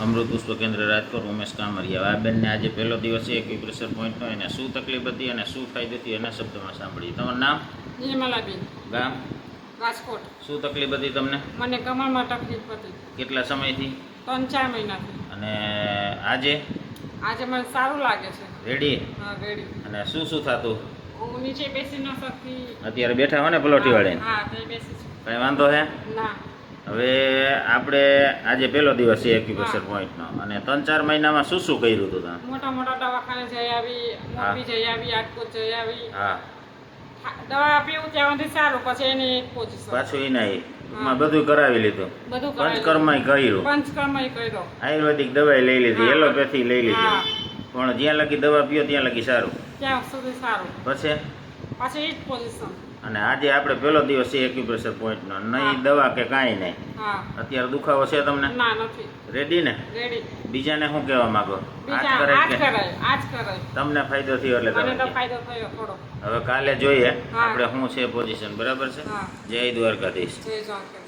અમૃત પુષ્પ કેન્દ્ર રાજકોટ ઉમેશ કામરિયા. આ બેનને આજે પહેલો દિવસ છે એક્યુપ્રેશર પોઈન્ટનો એને શું તકલીફ હતી અને શું ફાયદો હતી એના શબ્દમાં સાંભળીએ. તમારું નામ? નિર્મલાબેન. ગામ? રાજકોટ. શું તકલીફ હતી તમને? મને કમરમાં તકલીફ હતી. કેટલા સમયથી? ત્રણ ચાર મહિનાથી. અને આજે? આજે મને સારું લાગે છે. રેડી? હા રેડી. અને શું શું થતું? હું નીચે બેસી ન શકતી. અત્યારે બેઠા હો ને પલોઠી વાળીને હા તે બેસી છું. કઈ વાંધો હે? ના. હવે આપણે આજે પહેલો દિવસ છે એક્યુપ્રેશર પોઈન્ટનો. અને ત્રણ ચાર મહિનામાં શું શું કર્યું હતું તમે મોટા મોટા દવાખાને જઈ આવી મોરબી જઈ આવી રાજકોટ જઈ આવી. હા. દવા પીવું ત્યાં સુધી સારું પછી એની પોઝિશન. પાછું એના માં બધું કરાવી લીધું. બધું પંચકર્મય કર્યું. પંચકર્મય કર્યો. આયુર્વેદિક દવાઈ લઈ લીધી એલોપેથી લઈ લીધી. પણ જ્યાં લગી દવા પીઓ ત્યાં લગી સારું. ત્યાં સુધી સારું. પછી? પછી એ જ પોઝિશન અને આજે આપણે પહેલો દિવસ છે એક્યુપ્રેશર પોઈન્ટનો નહીં દવા કે કાંઈ નહીં. હા. અત્યારે દુખાવો છે તમને? ના નથી. રેડી ને? રેડી બીજાને શું કહેવા માંગો? બીજા આજ કરે આજ કે? કરાય આજ કરાય. તમને ફાયદો થયો એટલે મને તો ફાયદો થયો થોડો. હવે કાલે જોઈએ આપણે શું છે પોઝિશન બરાબર છે? જય દ્વારકાધીશ. જય દ્વારકા